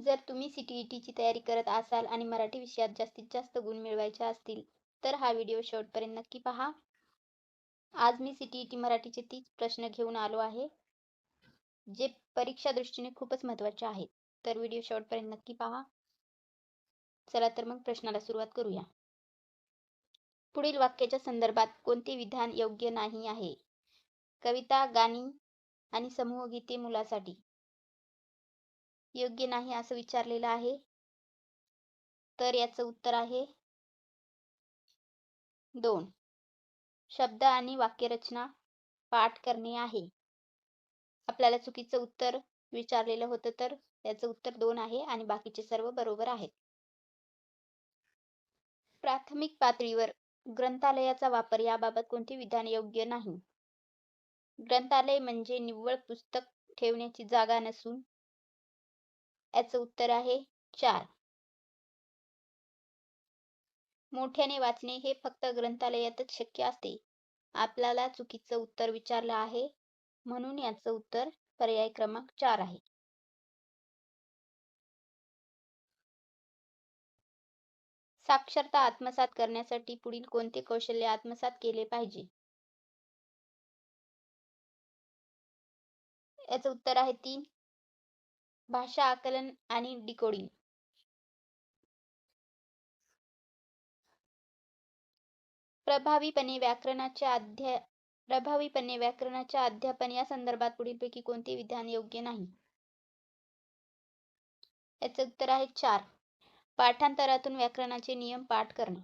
जर तुम्ही C T E टीची तयारी करत असाल आणि मराठी विषयात जास्तीत जास्त गुण मिळवायचे असतील तर हा व्हिडिओ शेवटपर्यंत नक्की पहा. आज मी सी टी ई टी मराठीचे तीच प्रश्न घेऊन आलो आहे जे परीक्षा दृष्टीने खूपच महत्त्वाचे आहेत. तर व्हिडिओ शेवटपर्यंत नक्की पहा. चला तर मग प्रश्नाला सुरुवात करूया. पुढील वाक्याच्या संदर्भात कोणते विधान योग्य नाही आहे? कविता गाणी आणि समूहगीते मुलासाठी. योग्य नाही असं विचारलेलं आहे. तर याचं उत्तर आहे. दोन. शब्द आणि वाक्यरचना पाठ करणे आहे. आपल्याला चुकीचं उत्तर विचारलेलं होतं तर याचं उत्तर दोन आहे आणि बाकीचे सर्व बरोबर आहेत. प्राथमिक पातळीवर ग्रंथालयाचा वापर याबाबत कोणते विधान योग्य नाही? ग्रंथालय म्हणजे निव्वळ पुस्तक ठेवण्याची जागा नसून याचं उत्तर आहे चार. मोठ्याने वाचणे हे फक्त ग्रंथालयातच शक्य असते. आपल्याला चुकीचं उत्तर विचारलं आहे म्हणून याचं उत्तर पर्याय क्रमांक चार आहे. साक्षरता आत्मसात करण्यासाठी पुढील कोणते कौशल्य आत्मसात केले पाहिजे? याचं उत्तर आहे तीन. भाषा आकलन आणि डिकोडिंग प्रभावीपणे व्याकरणाचे अध्या प्रभावीपणे व्याकरणाचे अध्यापन या संदर्भात पुढीलपैकी कोणते विधान योग्य नाही? याचे उत्तर आहे चार. पाठांतरातून व्याकरणाचे नियम पाठ करणे.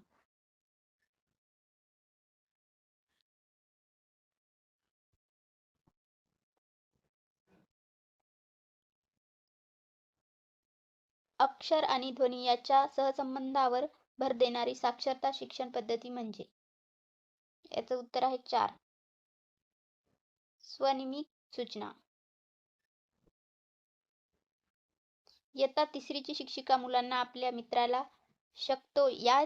अक्षर आणि ध्वनी याच्या सहसंबंधावर भर देणारी साक्षरता शिक्षण पद्धती म्हणजे? याचं उत्तर आहे चार. स्वनिमित सूचना. इयत्ता तिसरीची शिक्षिका मुलांना आपल्या मित्राला शकतो या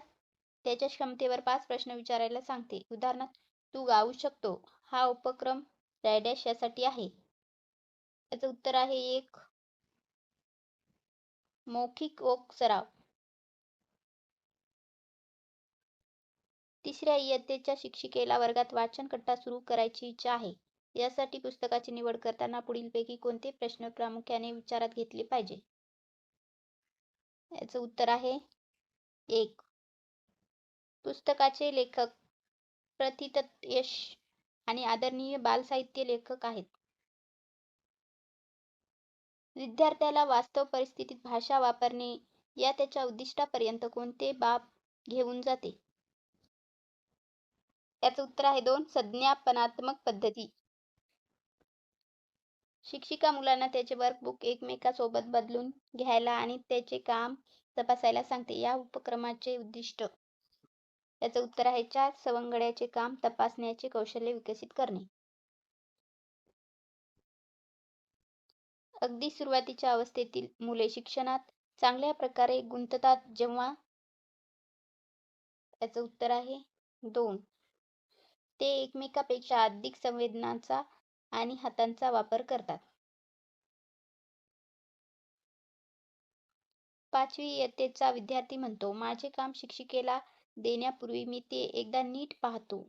त्याच्या क्षमतेवर पाच प्रश्न विचारायला सांगते. उदाहरणार्थ तू गाऊ शकतो. हा उपक्रम डॅडॅश यासाठी आहे. याचं उत्तर आहे एक. मौखिक ओक सराव. तिसऱ्या इयत्तेच्या शिक्षिकेला वर्गात वाचन कट्टा सुरू करायची इच्छा आहे. यासाठी पुस्तकाची निवड करताना पुढीलपैकी कोणते प्रश्न प्रामुख्याने विचारात घेतले पाहिजे? याचं उत्तर आहे एक. पुस्तकाचे लेखक प्रतित यश आणि आदरणीय बालसाहित्य लेखक आहेत. विद्यार्थ्याला वास्तव परिस्थितीत भाषा वापरणे या त्याच्या उद्दिष्टापर्यंत कोणते बाब घेऊन जाते? याचं उत्तर आहे दोन संज्ञापनात्मक पद्धती. शिक्षिका मुलांना त्याचे वर्कबुक एकमेकासोबत बदलून घ्यायला आणि त्याचे काम तपासायला सांगते. या उपक्रमाचे उद्दिष्ट. याचं उत्तर आहे चार सवंगड्याचे काम तपासण्याचे कौशल्य विकसित करणे. अगदी सुरुवातीच्या अवस्थेतील मुले शिक्षणात चांगल्या प्रकारे गुंततात जेव्हा याचं उत्तर आहे दोन. ते एकमेकापेक्षा अधिक संवेदनांचा आणि हातांचा वापर करतात. पाचवी इयत्तेचा विद्यार्थी म्हणतो माझे काम शिक्षिकेला देण्यापूर्वी मी ते एकदा नीट पाहतो.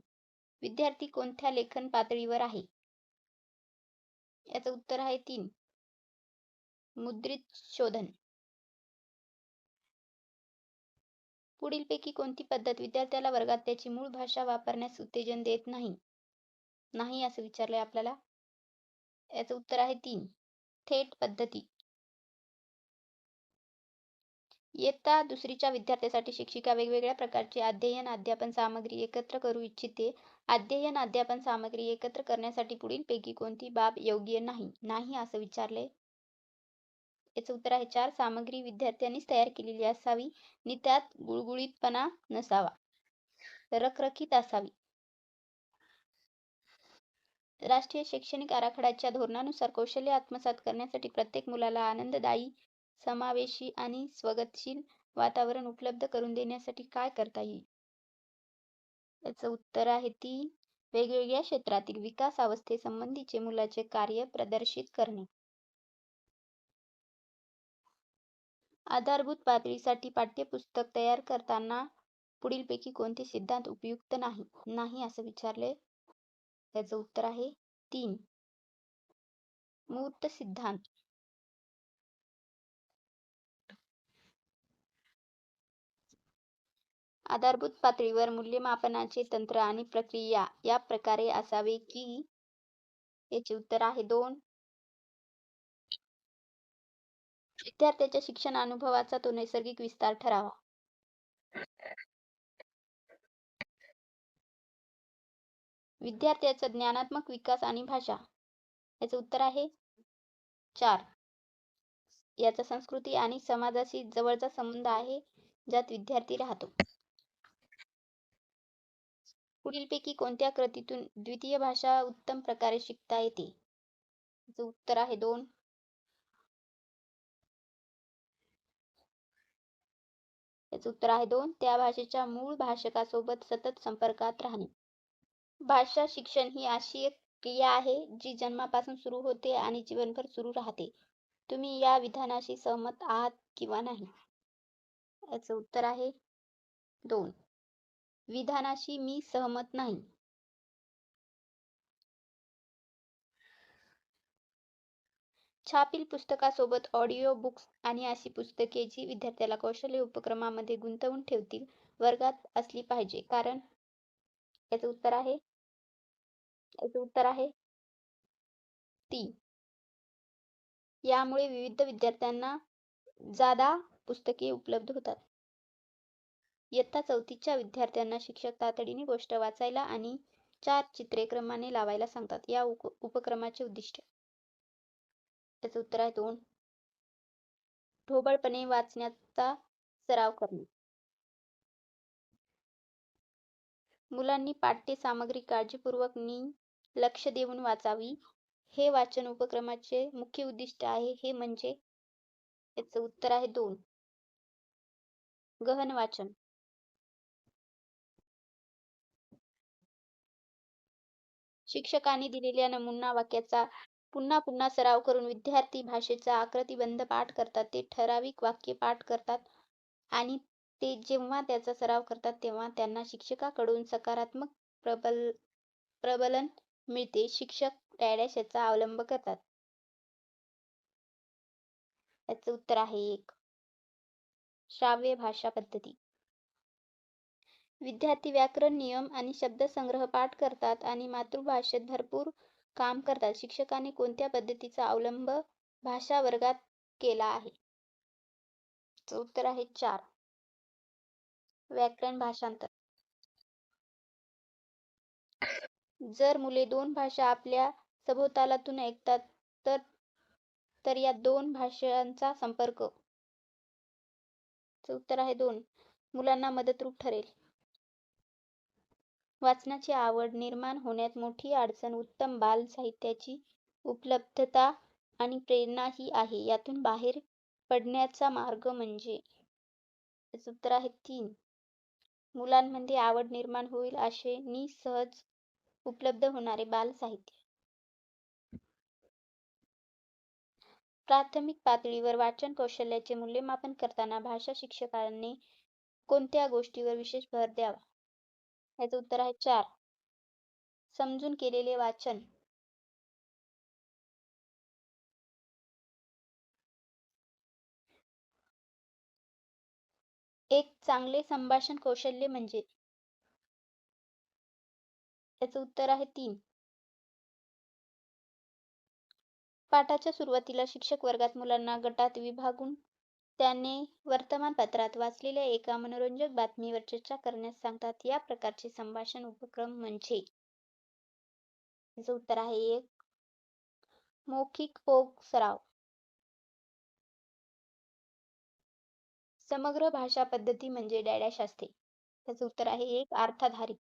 विद्यार्थी कोणत्या लेखन पातळीवर आहे? याचं उत्तर आहे तीन. मुद्रित शोधन. पुढीलपैकी कोणती पद्धत विद्यार्थ्याला वर्गात त्याची मूळ भाषा वापरण्यास उत्तेजन देत नाही? नाही असं विचारलंय आपल्याला. याचं उत्तर आहे तीन. थेट पद्धती. इयत्ता दुसरीच्या विद्यार्थ्यासाठी शिक्षिका वेगवेगळ्या प्रकारची अध्ययन अध्यापन सामग्री एकत्र करू इच्छिते. अध्ययन अध्यापन सामग्री एकत्र करण्यासाठी पुढीलपैकी कोणती बाब योग्य नाही? नाही असं विचारले याचं उत्तर आहे. चार सामग्री विद्यार्थ्यांनीच तयार केलेली असावी. आणि त्यात गुळगुळीतपणा नसावा. रखरखीत असावी. राष्ट्रीय शैक्षणिक आराखड्याच्या धोरणानुसार कौशल्य आत्मसात करण्यासाठी प्रत्येक मुलाला आनंददायी समावेशी आणि स्वगतशील वातावरण उपलब्ध करून देण्यासाठी काय करता येईल? याचं उत्तर आहे ती वेगवेगळ्या क्षेत्रातील विकास अवस्थेसंबंधीचे मुलाचे कार्य प्रदर्शित करणे. आधारभूत पातळीसाठी पाठ्यपुस्तक तयार करताना पुढीलपैकी कोणते सिद्धांत उपयुक्त नाही नाही असं विचारले? त्याचं उत्तर आहे तीन. मूर्त सिद्धांत. आधारभूत पातळीवर मूल्यमापनाचे तंत्र आणि प्रक्रिया या प्रकारे असावे की? याचे उत्तर आहे दोन. विद्यार्थ्याच्या शिक्षण अनुभवाचा तो नैसर्गिक विस्तार ठरावा. विद्यार्थ्याचा ज्ञानात्मक विकास आणि भाषा. याचं उत्तर आहे चार. याचा संस्कृती आणि समाजाशी जवळचा संबंध आहे ज्यात विद्यार्थी राहतो. पुढीलपैकी कोणत्या कृतीतून द्वितीय भाषा उत्तम प्रकारे शिकता येते? उत्तर आहे दोन. याचं उत्तर आहे दोन. त्या भाषेच्या मूळ भाषकासोबत सतत संपर्कात राहणे. भाषा शिक्षण ही अशी एक क्रिया आहे जी जन्मापासून सुरू होते आणि जीवनभर सुरू राहते. तुम्ही या विधानाशी सहमत आहात किंवा नाही? याचं उत्तर आहे दोन. विधानाशी मी सहमत नाही. छापील पुस्तकासोबत ऑडिओ बुक्स आणि अशी पुस्तके जी विद्यार्थ्याला कौशल्य उपक्रमामध्ये गुंतवून ठेवतील वर्गात असली पाहिजे. कारण याचं उत्तर आहे याचं उत्तर आहे तीन यामुळे विविध विद्यार्थ्यांना जादा पुस्तके उपलब्ध होतात. इयत्ता चौथीच्या विद्यार्थ्यांना शिक्षक तातडीने गोष्ट वाचायला आणि चार चित्रे क्रमाने लावायला सांगतात. या उपक्रमाचे उद्दिष्ट त्याचं उत्तर आहे दोन. ढोबळपणे वाचण्याचा सराव करणे. मुलांनी पाठ्य सामग्री काळजीपूर्वक नी लक्ष देऊन वाचावी. हे वाचन उपक्रमाचे मुख्य उद्दिष्ट आहे. हे म्हणजे याचं उत्तर आहे दोन. गहन वाचन. शिक्षकांनी दिलेल्या नमुना वाक्याचा पुन्हा पुन्हा सराव करून विद्यार्थी भाषेचा आकृतीबंध पाठ करतात. ते ठराविक वाक्य पाठ करतात आणि ते जेव्हा त्याचा सराव करतात तेव्हा त्यांना शिक्षकाकडून सकारात्मक प्रबल प्रबलन मिळते. शिक्षक डॅडॅश याचा अवलंब करतात. याचं उत्तर आहे एक. श्राव्य भाषा पद्धती. विद्यार्थी व्याकरण नियम आणि शब्दसंग्रह पाठ करतात आणि मातृभाषेत भरपूर काम करतात. शिक्षकाने कोणत्या पद्धतीचा अवलंब भाषा वर्गात केला आहे? उत्तर आहे चार. व्याकरण भाषांतर. जर मुले दोन भाषा आपल्या सभोवतालातून ऐकतात तर तर या दोन भाषांचा संपर्क. उत्तर आहे दोन. मुलांना मदतरूप ठरेल. वाचनाची आवड निर्माण होण्यात मोठी अडचण उत्तम बाल साहित्याची उपलब्धता आणि प्रेरणा ही आहे. यातून बाहेर पडण्याचा मार्ग म्हणजे उत्तर आहे तीन मुलांमध्ये आवड निर्माण होईल असे नि सहज उपलब्ध होणारे बाल साहित्य प्राथमिक पातळीवर वाचन कौशल्याचे मूल्यमापन करताना भाषा शिक्षकांनी कोणत्या गोष्टीवर विशेष भर द्यावा? याचं उत्तर आहे चार. समजून केलेले वाचन. एक चांगले संभाषण कौशल्य म्हणजे? याचं उत्तर आहे तीन. पाठाच्या सुरुवातीला शिक्षक वर्गात मुलांना गटात विभागून त्यांनी वर्तमानपत्रात वाचलेल्या एका मनोरंजक बातमीवर चर्चा करण्यास सांगतात या प्रकारचे संभाषण उपक्रम म्हणजे उत्तर आहे एक मौखिक पोक सराव समग्र भाषा पद्धती म्हणजे डॅडॅश असते. त्याचं उत्तर आहे एक अर्थाधारित.